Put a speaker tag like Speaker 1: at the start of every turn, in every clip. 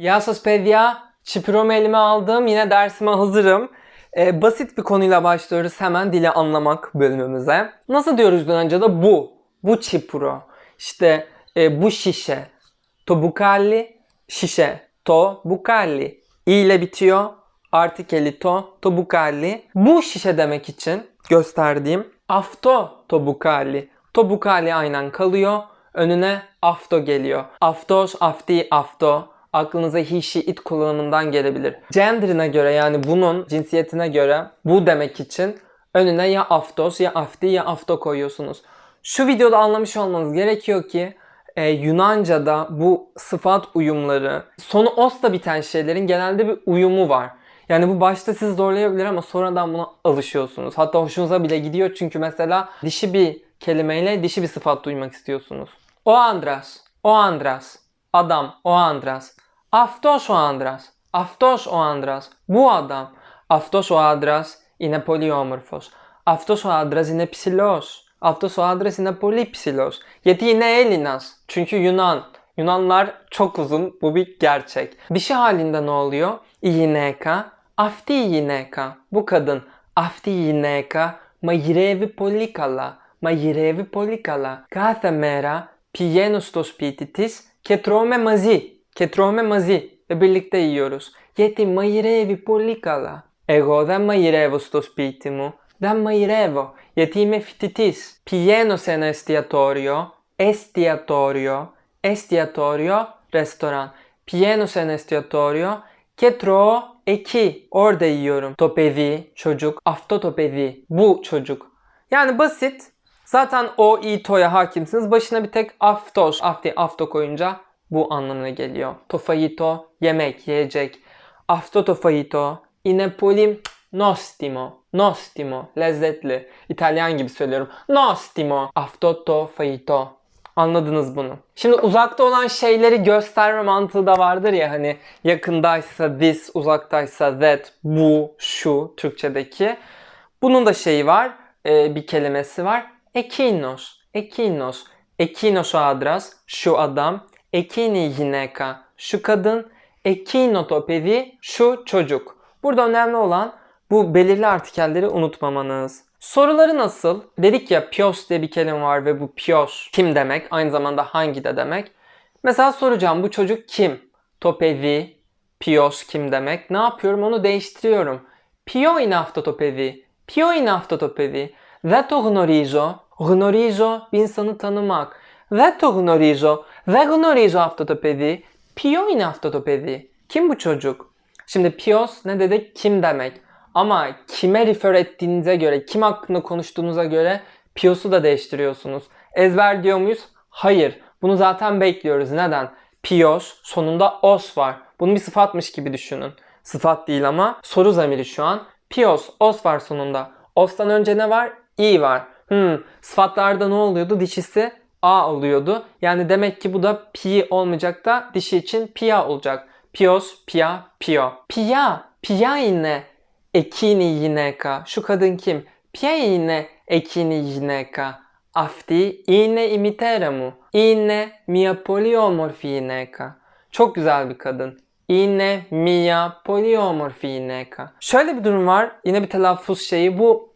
Speaker 1: Γεια σας παιδιά. Çipiromu elime aldım. Yine dersime hazırım. Ee, basit bir konuyla başlıyoruz hemen dili anlamak bölümümüze. Nasıl diyoruz Yunanca'da? Bu. Bu çipuro. İşte e, bu şişe. To bukalli. Şişe. To bukalli. İ ile bitiyor. Artikeli to. To bukalli. Bu şişe demek için gösterdiğim afto to bukalli. To bukalli aynen kalıyor. Önüne afto geliyor. Aftos, afti, afto. Aklınıza he, she, it kullanımından gelebilir. Gender'ine göre yani bunun cinsiyetine göre bu demek için önüne ya aftos ya afti ya afto koyuyorsunuz. Şu videoda anlamış olmanız gerekiyor ki e, Yunanca'da bu sıfat uyumları, sonu osla biten şeylerin genelde bir uyumu var. Yani bu başta sizi zorlayabilir ama sonradan buna alışıyorsunuz. Hatta hoşunuza bile gidiyor çünkü mesela dişi bir kelimeyle dişi bir sıfat duymak istiyorsunuz. O Andras, o Andras, adam, o Andras. Aftos o Andras, aftos o Andras. Bu adam. Aftos o Andras είναι πολύ όμορφος. Αυτός ο άντρας είναι ψηλός. Αυτός ο άντρας είναι πολύ ψηλός. Γιατί είναι Έλληνας. Çünkü Yunan. Yunanlar çok uzun. Bu bir gerçek. Dişi halinde ne oluyor? Η γυναίκα. Αυτή η γυναίκα. Bu kadın. Αυτή η γυναίκα μαγειρεύει πολύ καλά. Μαγειρεύει πολύ καλά. Κάθε μέρα πηγαίνω στο σπίτι της και τρώμε μαζί. Και τρώμε μαζί. Ve birlikte yiyoruz. Γιατί μαγειρεύει πολύ καλά. Εγώ δεν μαγειρεύω στο σπίτι μου. Δεν μαγειρεύω. Γιατί είμαι φοιτητής. Πηγαίνω σε ένα εστιατόριο. Εστιατόριο. Εστιατόριο. Restoran. Πηγαίνω σε ένα εστιατόριο και τρώω εκεί. Orada yiyorum. Το παιδί, çocuk. Αυτό το παιδί. Bu çocuk. Yani basit. Zaten o, i, to'ya hakimsiniz. Başına bir tek aftos, afti, afto koyunca bu anlamına geliyor. Tofayito, yemek, yiyecek. Afto tofayito, inepolim, nostimo. Nostimo, lezzetli. İtalyan gibi söylüyorum. Nostimo, afto tofayito. Anladınız bunu. Şimdi uzakta olan şeyleri gösterme mantığı da vardır ya hani yakındaysa this, uzaktaysa that, bu, şu Türkçedeki. Bunun da şeyi var, e, bir kelimesi var. Ekinos, ekinos. Ekinos adras, şu adam Ekini γυναίκα, şu kadın. Ekino to παιδί, şu çocuk. Burada önemli olan bu belirli artikelleri unutmamanız. Soruları nasıl? Dedik ya pios diye bir kelime var ve bu pios kim demek? Aynı zamanda hangi de demek. Mesela soracağım bu çocuk kim? To παιδί, pios kim demek? Ne yapıyorum? Onu değiştiriyorum. Ποιο είναι αυτό το παιδί? Ποιο είναι αυτό το παιδί? Δεν το γνωρίζω. Γνωρίζω bir insanı tanımak. Δεν το γνωρίζω. Δεν γνωρίζω αυτό το παιδί. Ποιο είναι αυτό το παιδί? Kim bu çocuk? Şimdi pios ne dedik? Kim demek. Ama kime refer ettiğinize göre, kim hakkında konuştuğunuza göre pios'u da değiştiriyorsunuz. Ezber diyor muyuz? Hayır. Bunu zaten bekliyoruz. Neden? Pios sonunda os var. Bunu bir sıfatmış gibi düşünün. Sıfat değil ama soru zamiri şu an. Pios, os var sonunda. Os'tan önce ne var? i var. Hmm, sıfatlarda ne oluyordu? Dişisi a oluyordu. Yani demek ki bu da pi olmayacak da dişi için pia olacak. Pios, pia, pio. Pia, pia yine ekini yineka. Şu kadın kim? Pia yine ekini yineka. Afti yine imitera mu? Yine mia poliomorfi yineka. Çok güzel bir kadın. Yine mia poliomorfi yineka. Şöyle bir durum var. Yine bir telaffuz şeyi. Bu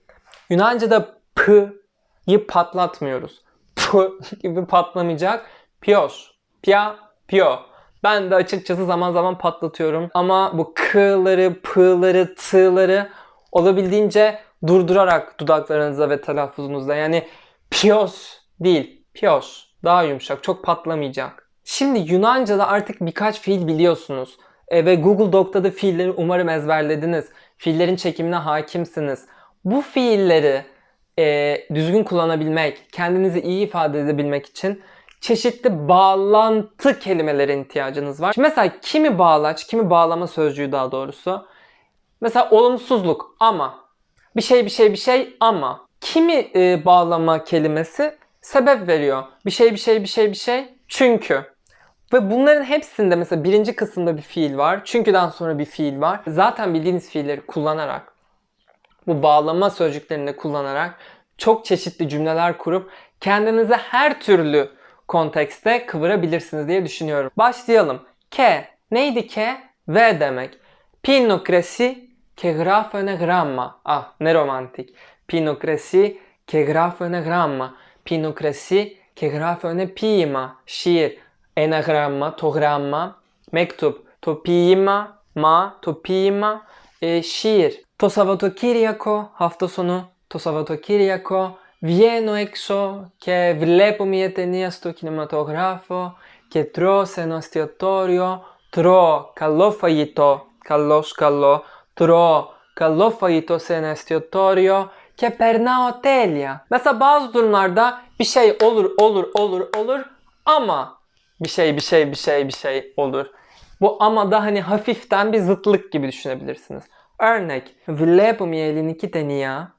Speaker 1: Yunanca'da p'yi patlatmıyoruz. P gibi patlamayacak. Pios. Pia, pio. Ben de açıkçası zaman zaman patlatıyorum. Ama bu k'ları, p'ları, t'ları olabildiğince durdurarak dudaklarınızda ve telaffuzunuzda. Yani pios değil, pios. Daha yumuşak, çok patlamayacak. Şimdi Yunanca'da artık birkaç fiil biliyorsunuz. E, ve Google Doc'ta da fiilleri umarım ezberlediniz. Fiillerin çekimine hakimsiniz. Bu fiilleri e, düzgün kullanabilmek, kendinizi iyi ifade edebilmek için çeşitli bağlantı kelimelere ihtiyacınız var. Şimdi mesela kimi bağlaç, kimi bağlama sözcüğü daha doğrusu. Mesela olumsuzluk ama, bir şey bir şey bir şey ama. Kimi e, bağlama kelimesi sebep veriyor. Bir şey bir şey bir şey bir şey çünkü. Ve bunların hepsinde mesela birinci kısımda bir fiil var. Çünküden sonra bir fiil var. Zaten bildiğiniz fiilleri kullanarak bu bağlama sözcüklerini kullanarak çok çeşitli cümleler kurup kendinize her türlü kontekste kıvırabilirsiniz diye düşünüyorum. Başlayalım. Ke Neydi ke? Ve demek. Pinocresi che grafo enagramma. Ah ne romantik. Pinocresi che grafo enagramma. Pinocresi che grafo ne pima. Şiir. Enagramma, togramma. Mektup. Topima, ma, topima. E, şiir. το Σαββατοκύριακο, αυτός ο το Σαββατοκύριακο, βγαίνω έξω και βλέπω μια ταινία στο κινηματογράφο και τρώω σε ένα αστιατόριο, τρώω καλό φαγητό, καλό καλό, τρώω καλό φαγητό σε ένα αστιατόριο και περνάω τέλεια. Μέσα μπάζω τουρνάρντα, bir şey olur, olur, olur, αμα, ama bir şey, bir şey, bir şey, bir şey olur. Bu ama da hani hafiften bir zıtlık gibi düşünebilirsiniz. Örnek. Βλέπω μια ελληνική ταινία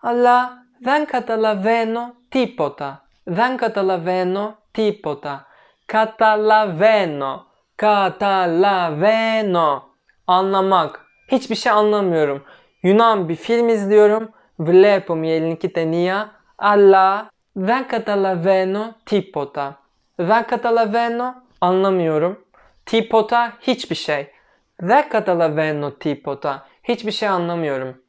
Speaker 1: αλλά δεν καταλαβαίνω τίποτα. Δεν καταλαβαίνω τίποτα. Καταλαβαίνω. Καταλαβαίνω. Anlamak. Hiçbir şey anlamıyorum. Yunan bir film izliyorum. Βλέπω μια ελληνική ταινία. Αλλά δεν καταλαβαίνω τίποτα. Δεν καταλαβαίνω. Anlamıyorum. Τίποτα hiçbir şey. Δεν καταλαβαίνω τίποτα. Hiçbir şey anlamıyorum.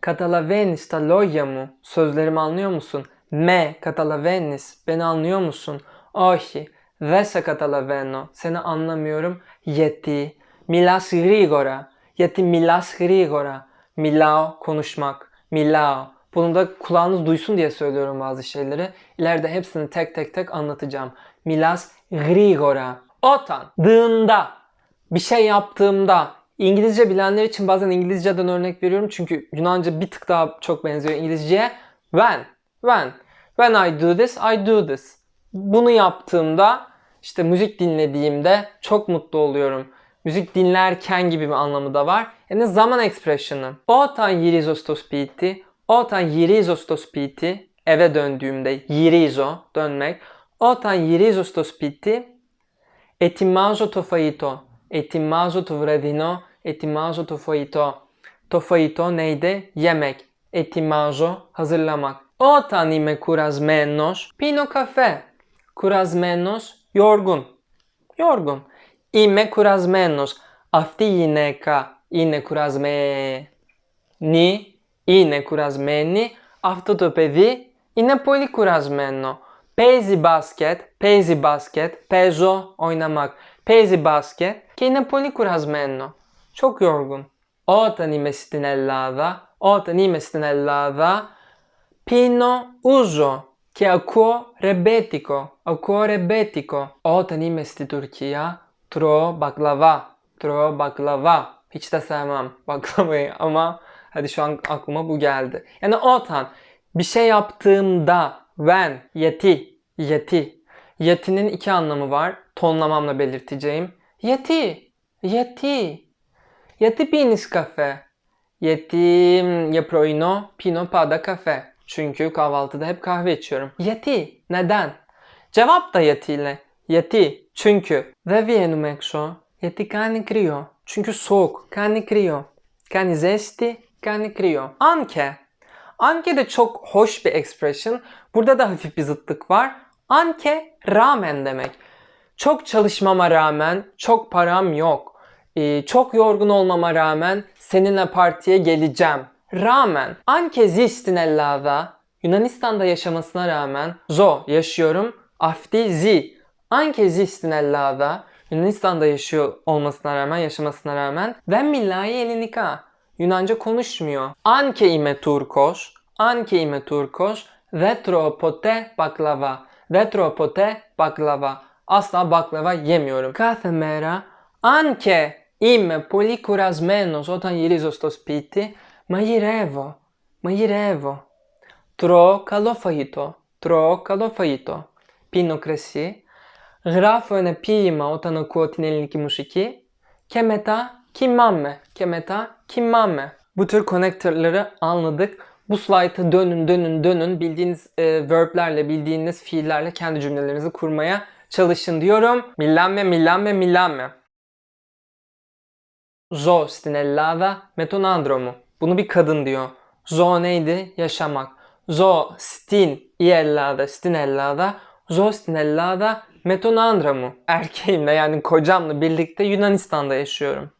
Speaker 1: Καταλαβαίνεις τα λόγια μου. Sözlerimi anlıyor musun? Με καταλαβαίνεις. Beni anlıyor musun? Όχι. Δεν σε καταλαβαίνω. Seni anlamıyorum. Γιατί. Μιλάς γρήγορα. Γιατί μιλάς γρήγορα. Μιλάω, konuşmak. Μιλάω. Bunu da kulağınız duysun diye söylüyorum bazı şeyleri. İleride hepsini tek tek tek anlatacağım. Milas γρήγορα. Otan. Dığında. Bir şey yaptığımda. İngilizce bilenler için bazen İngilizceden örnek veriyorum çünkü Yunanca bir tık daha çok benziyor İngilizceye. When. When. When I do this, I do this. Bunu yaptığımda işte müzik dinlediğimde çok mutlu oluyorum. Müzik dinlerken gibi bir anlamı da var. Yani zaman expression'ı. Όταν γυρίζω στο σπίτι, όταν γυρίζω στο σπίτι, eve döndüğümde γυρίζω, dönmek. Όταν γυρίζω στο σπίτι, ετοιμάζω το φαγητό. Ετοιμάζω το βραδινό, ετοιμάζω το φαγητό. Το φαγητό neydi? Yemek. Ετοιμάζω, hazırlamak. Όταν είμαι κουρασμένος, πίνω καφέ. Κουρασμένος, yorgun. Yorgun. Είμαι κουρασμένος. Αυτή η γυναίκα είναι κουρασμένη. Είναι κουρασμένη. Αυτό το παιδί είναι πολύ κουρασμένο. Παίζει μπάσκετ, παίζει μπάσκετ, παίζω, oynamak. Παίζει μπάσκετ και είναι πολύ κουρασμένο. Çok yorgun. Όταν είμαι στην Ελλάδα, όταν είμαι στην Ελλάδα, πίνω ούζο και ακούω ρεμπέτικο. Ακούω ρεμπέτικο. Όταν είμαι στη Τουρκία, τρώω baklava. Tro baklava. Hiç de sevmem baklavayı ama hadi şu an aklıma bu geldi. Yani otan bir şey yaptığımda when yeti yeti yetinin iki anlamı var. tonlamamla belirteceğim. Yeti, yeti, yeti pinis kafe. Yeti yapıyor ino pino pada kafe. Çünkü kahvaltıda hep kahve içiyorum. Yeti, neden? Cevap da yeti ile. Yeti, çünkü. Ve vienum ekşo. Yeti kani krio. Çünkü soğuk. Kani krio. Kani zesti, kani krio. Anke. Anke de çok hoş bir expression. Burada da hafif bir zıtlık var. Anke ramen demek. Çok çalışmama rağmen çok param yok. Ee, çok yorgun olmama rağmen seninle partiye geleceğim. Rağmen. Anke zistin ellada. Yunanistan'da yaşamasına rağmen zo yaşıyorum. Afti zi. Anke zistin ellada. Yunanistan'da yaşıyor olmasına rağmen, yaşamasına rağmen. Ben millahi elinika. Yunanca konuşmuyor. Anke ime Turkos. Anke ime Turkos. Vetro pote baklava. Vetro pote baklava Asla baklava yemiyorum. Κάθε μέρα, αν και είμαι πολύ κουρασμένος όταν γυρίζω στο σπίτι, μαγειρεύω. Μαγειρεύω. Τρώω καλό φαγητό. Τρώω καλό φαγητό. Πίνω κρασί. Γράφω ένα ποίημα όταν ακούω την ελληνική μουσική. Και μετά κοιμάμαι. Και μετά κοιμάμαι. Bu tür connector'ları anladık. Bu slayta dönün dönün dönün bildiğiniz e, verblerle bildiğiniz fiillerle kendi cümlelerinizi kurmaya çalışın diyorum. Millanme, millanme, millanme. Zo stinellada metonandromu. Bunu bir kadın diyor. Zo neydi? Yaşamak. Zo stin iellada stinellada. Zo stinellada metonandromu. Erkeğimle yani kocamla birlikte Yunanistan'da yaşıyorum.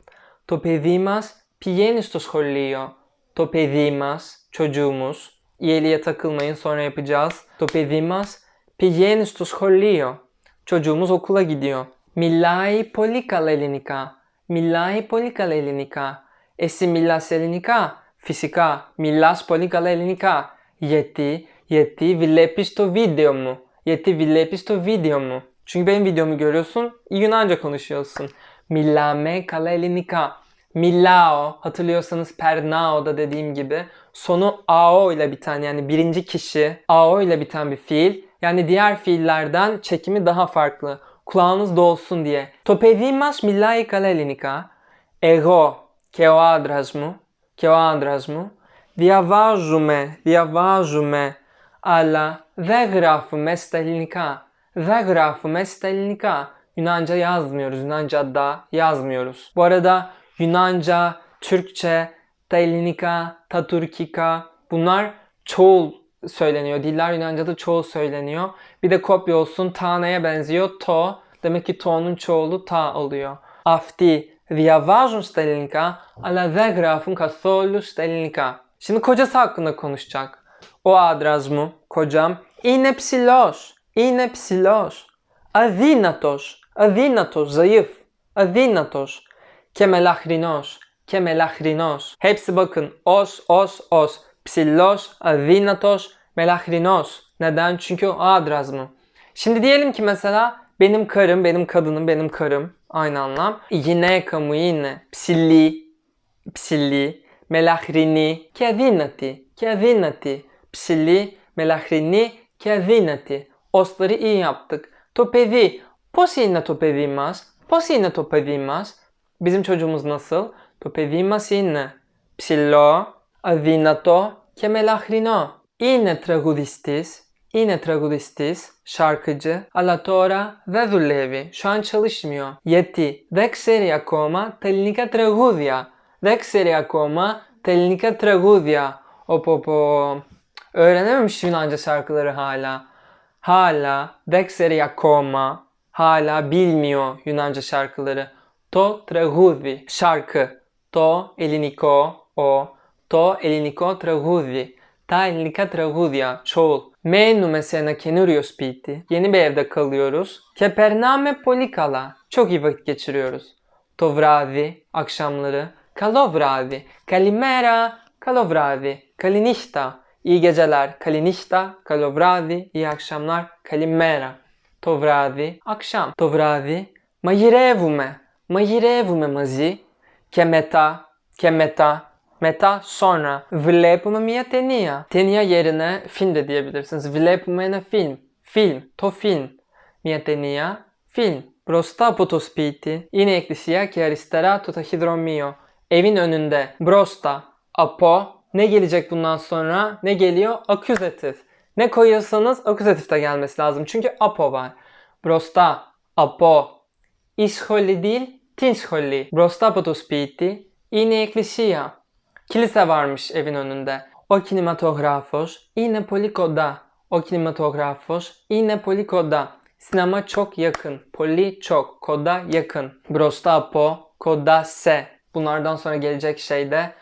Speaker 1: To pedimas piyenistos hollio. To pedimas çocuğumuz. İyeliğe takılmayın sonra yapacağız. To pedimas piyenistos hollio. Çocuğumuz okula gidiyor. Μιλάει πολύ καλά ελληνικά. Μιλάει πολύ καλά ελληνικά. Εσύ μιλάς ελληνικά. Φυσικά, μιλάς πολύ καλά ελληνικά. Γιατί, γιατί βλέπεις το βίντεο μου. Γιατί βλέπεις το βίντεο μου. Çünkü benim videomu görüyorsun, Yunanca konuşuyorsun. Μιλάμε καλά ελληνικά. Milao, hatırlıyorsanız pernao'da dediğim gibi sonu ao ile biten yani birinci kişi ao ile biten bir fiil. Yani diğer fiillerden çekimi daha farklı. Kulağınız dolsun diye. Το παιδί μας μιλάει καλά ελληνικά. Εγώ και ο άντρας μου και ο άντρας μου διαβάζουμε, διαβάζουμε, αλλά δεν γράφουμε στα ελληνικά. Δεν γράφουμε στα ελληνικά. Yunanca yazmıyoruz. Yunanca da yazmıyoruz. Bu arada Yunanca, Türkçe, Taylinika, Taturkika bunlar çoğul söyleniyor. Diller Yunanca'da çoğul söyleniyor. Bir de kopya olsun taneye benziyor. To. Demek ki to'nun çoğulu ta oluyor. Afti διαβάζουν στα ελληνικά αλλά δεν γράφουν καθόλου στα ελληνικά. Şimdi kocası hakkında konuşacak. O άντρας μου, kocam, είναι ψηλός. Είναι ψηλός. Αδύνατος. Αδύνατος, zayıf. Αδύνατος. Και μελαχρινός. Και μελαχρινός. Hepsi bakın. Os, os, os. Ψηλός, αδύνατος, μελαχρινός. Neden? Çünkü o adraz mı? Şimdi diyelim ki mesela benim karım, benim kadınım, benim karım. Aynı anlam. Yine kamu yine. Ψηλή, ψηλή, μελαχρινή και αδύνατη. Και αδύνατη. Ψηλή, μελαχρινή και αδύνατη. Osları iyi yaptık. Το παιδί. Πώς είναι το παιδί μας? Πώς είναι το παιδί μας? Bizim çocuğumuz nasıl? Το παιδί μας είναι ψηλό, αδύνατο και μελαχρινό. Είναι τραγουδιστής, είναι τραγουδιστής, şarkıcı, αλλά τώρα δεν δουλεύει. Şu an çalışmıyor. Γιατί δεν ξέρει ακόμα τα ελληνικά τραγούδια. Δεν ξέρει ακόμα τα ελληνικά τραγούδια. Opopo. Öğrenememiş Yunanca şarkıları hala. Hala δεν ξέρει ακόμα. Hala bilmiyor Yunanca şarkıları. Το τραγούδι. Şarkı. Το ελληνικό. Ο. Το ελληνικό τραγούδι. Τα ελληνικά τραγούδια. Çoğul. Μένουμε σε ένα καινούριο σπίτι. Yeni bir evde kalıyoruz. Και περνάμε πολύ καλά. Çok iyi vakit geçiriyoruz. Το βράδυ. Akşamları. Καλό βράδυ. Καλημέρα. Καλό βράδυ. Καληνύχτα. İyi geceler. Καληνύχτα. Καλό βράδυ. İyi akşamlar. Καλημέρα. Το βράδυ. Akşam. Το βράδυ. Μαγειρεύουμε. Μαγειρεύουμε μαζί. Και μετά. Και μετά. Meta sonra. Βλέπουμε μια ταινία. Ταινία yerine film de diyebilirsiniz. Βλέπουμε ένα film. Film. Το film. Μια ταινία. Film. Μπροστά από το σπίτι είναι η εκκλησία και αριστερά το ταχυδρομείο. Evin önünde. Μπροστά. Από. Ne gelecek bundan sonra? Ne geliyor? Aküzatif. Ne koyuyorsanız aküzatif de gelmesi lazım. Çünkü apo var. Μπροστά. Από. Η σχολή değil, την σχολή. Μπροστά από το σπίτι είναι η εκκλησία. Kilise varmış evin önünde. Ο κινηματογράφος είναι πολύ κοντά. Ο κινηματογράφος είναι πολύ κοντά. Sinema çok yakın. Πολύ çok. Koda yakın. Μπροστά από. Koda se. Bunlardan sonra gelecek şey de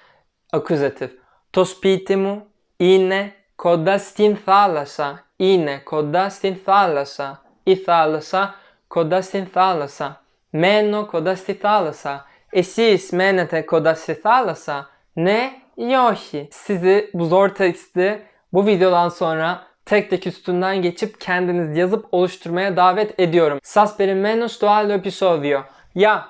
Speaker 1: aküzatif. Το σπίτι μου είναι κοντά στην θάλασσα. Είναι κοντά στην θάλασσα. Η θάλασσα κοντά στην θάλασσα. Μένω κοντά στη θάλασσα. Εσείς μένετε κοντά στη θάλασσα. ne yoshi. Sizi bu zor teksti bu videodan sonra tek tek üstünden geçip kendiniz yazıp oluşturmaya davet ediyorum. Sas per il menos episodio. Ya